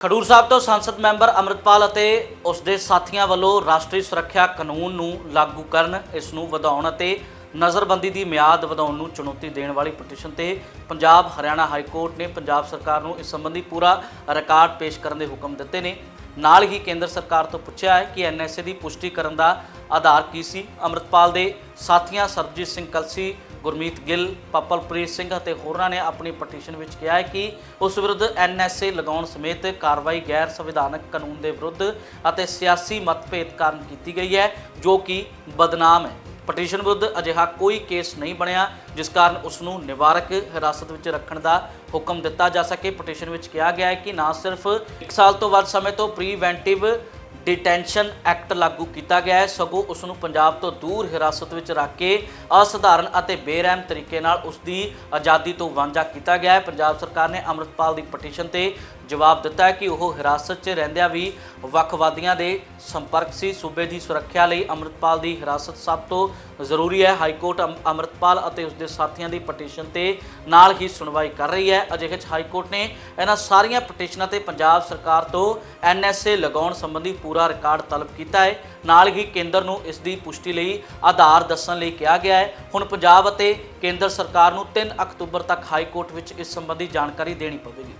ਖਡੂਰ ਸਾਹਿਬ ਤੋਂ ਸੰਸਦ ਮੈਂਬਰ ਅਮਰਿਤਪਾਲ ਅਤੇ ਉਸ ਦੇ ਸਾਥੀਆਂ ਵੱਲੋਂ ਰਾਸ਼ਟਰੀ ਸੁਰੱਖਿਆ ਕਾਨੂੰਨ ਨੂੰ ਲਾਗੂ ਕਰਨ, ਇਸ ਨੂੰ ਵਧਾਉਣ ਅਤੇ ਨਜ਼ਰਬੰਦੀ ਦੀ ਮਿਆਦ ਵਧਾਉਣ ਨੂੰ ਚੁਣੌਤੀ ਦੇਣ ਵਾਲੀ ਪਟੀਸ਼ਨ ਤੇ ਪੰਜਾਬ ਹਰਿਆਣਾ ਹਾਈ ਕੋਰਟ ਨੇ ਪੰਜਾਬ ਸਰਕਾਰ ਨੂੰ ਇਸ ਸੰਬੰਧੀ ਪੂਰਾ ਰਿਕਾਰਡ ਪੇਸ਼ ਕਰਨ ਦੇ ਹੁਕਮ ਦਿੱਤੇ ਨੇ। ਨਾਲ ਹੀ ਕੇਂਦਰ ਸਰਕਾਰ ਤੋਂ ਪੁੱਛਿਆ ਹੈ ਕਿ ਐਨਐਸਏ ਦੀ ਪੁਸ਼ਟੀ ਕਰਨ ਦਾ ਆਧਾਰ ਕੀ ਸੀ? ਅਮਰਿਤਪਾਲ ਦੇ ਸਾਥੀਆਂ ਸਰਬਜੀਤ ਸਿੰਘ ਕਲਸੀ ਗੁਰਮੀਤ ਗਿੱਲ, ਪਪਲਪ੍ਰੀਤ ਸਿੰਘ ਅਤੇ ਹੋਰਨਾਂ ਨੇ ਆਪਣੀ ਪਟੀਸ਼ਨ ਵਿੱਚ ਕਿਹਾ ਹੈ ਕਿ ਉਸ ਵਿਰੁੱਧ ਐਨਐਸਏ ਲਗਾਉਣ ਸਮੇਤ ਕਾਰਵਾਈ ਗੈਰ ਸੰਵਿਧਾਨਕ ਕਾਨੂੰਨ ਦੇ ਵਿਰੁੱਧ ਅਤੇ ਸਿਆਸੀ ਮਤਭੇਦ ਕਾਰਨ ਕੀਤੀ ਗਈ ਹੈ, ਜੋ ਕਿ ਬਦਨਾਮ ਹੈ। ਪਟੀਸ਼ਨ ਵਿਰੁੱਧ ਅਜਿਹਾ ਕੋਈ ਕੇਸ ਨਹੀਂ ਬਣਿਆ, ਜਿਸ ਕਾਰਨ ਉਸ ਨੂੰ ਨਿਵਾਰਕ ਹਿਰਾਸਤ ਵਿੱਚ ਰੱਖਣ ਦਾ ਹੁਕਮ ਦਿੱਤਾ ਜਾ ਸਕੇ। ਪਟੀਸ਼ਨ ਵਿੱਚ ਕਿਹਾ ਗਿਆ ਹੈ ਕਿ ਨਾ ਸਿਰਫ 1 ਸਾਲ ਤੋਂ ਵੱਧ ਸਮੇਂ ਤੋਂ ਪ੍ਰੀਵੈਂਟਿਵ ਡਿਟੈਂਸ਼ਨ ਐਕਟ ਲਾਗੂ ਕੀਤਾ ਗਿਆ ਹੈ। ਸਗੋਂ ਉਸ ਨੂੰ ਪੰਜਾਬ ਤੋਂ ਦੂਰ ਹਿਰਾਸਤ ਵਿੱਚ ਰੱਖ ਕੇ ਅਸਧਾਰਨ ਅਤੇ ਬੇਰਹਿਮ ਤਰੀਕੇ ਨਾਲ ਉਸ ਦੀ ਆਜ਼ਾਦੀ ਤੋਂ ਵਾਂਝਾ ਕੀਤਾ ਗਿਆ ਹੈ। ਪੰਜਾਬ ਸਰਕਾਰ ਨੇ ਅੰਮ੍ਰਿਤਪਾਲ ਦੀ ਪਟੀਸ਼ਨ ਤੇ ਜਵਾਬ ਦਿੱਤਾ ਕਿ ਉਹ ਹਿਰਾਸਤ 'ਚ ਰਹਿੰਦਿਆਂ ਵੀ ਵੱਖਵਾਦੀਆਂ ਦੇ ਸੰਪਰਕ ਸੀ। ਸੂਬੇ ਦੀ ਸੁਰੱਖਿਆ ਲਈ ਅੰਮ੍ਰਿਤਪਾਲ ਦੀ ਹਿਰਾਸਤ ਸਭ ਤੋਂ ਜ਼ਰੂਰੀ ਹੈ। ਹਾਈ ਕੋਰਟ ਅੰਮ- ਅੰਮ੍ਰਿਤਪਾਲ ਅਤੇ ਉਸ ਦੇ ਸਾਥੀਆਂ ਦੀ ਪਟੀਸ਼ਨ ਤੇ ਨਾਲ ਹੀ ਸੁਣਵਾਈ ਕਰ ਰਹੀ ਹੈ। ਅਜਿਹੇ 'ਚ ਹਾਈ ਕੋਰਟ ਨੇ ਇਹਨਾਂ ਸਾਰੀਆਂ ਪਟੀਸ਼ਨਾਂ ਤੇ ਪੰਜਾਬ ਸਰਕਾਰ ਤੋਂ ਐਨਐਸਏ ਲਗਾਉਣ ਸੰਬੰਧੀ ਪੂਰਾ ਰਿਕਾਰਡ ਤਲਬ ਕੀਤਾ ਹੈ। ਨਾਲ ਹੀ ਕੇਂਦਰ ਨੂੰ ਇਸ ਦੀ ਪੁਸ਼ਟੀ ਲਈ ਆਧਾਰ ਦੱਸਣ ਲਈ ਕਿਹਾ ਗਿਆ ਹੈ। ਹੁਣ ਪੰਜਾਬ ਅਤੇ ਕੇਂਦਰ ਸਰਕਾਰ ਨੂੰ 3 ਅਕਤੂਬਰ ਤੱਕ ਹਾਈ ਕੋਰਟ ਵਿੱਚ ਇਸ ਸੰਬੰਧੀ ਜਾਣਕਾਰੀ ਦੇਣੀ ਪਵੇਗੀ।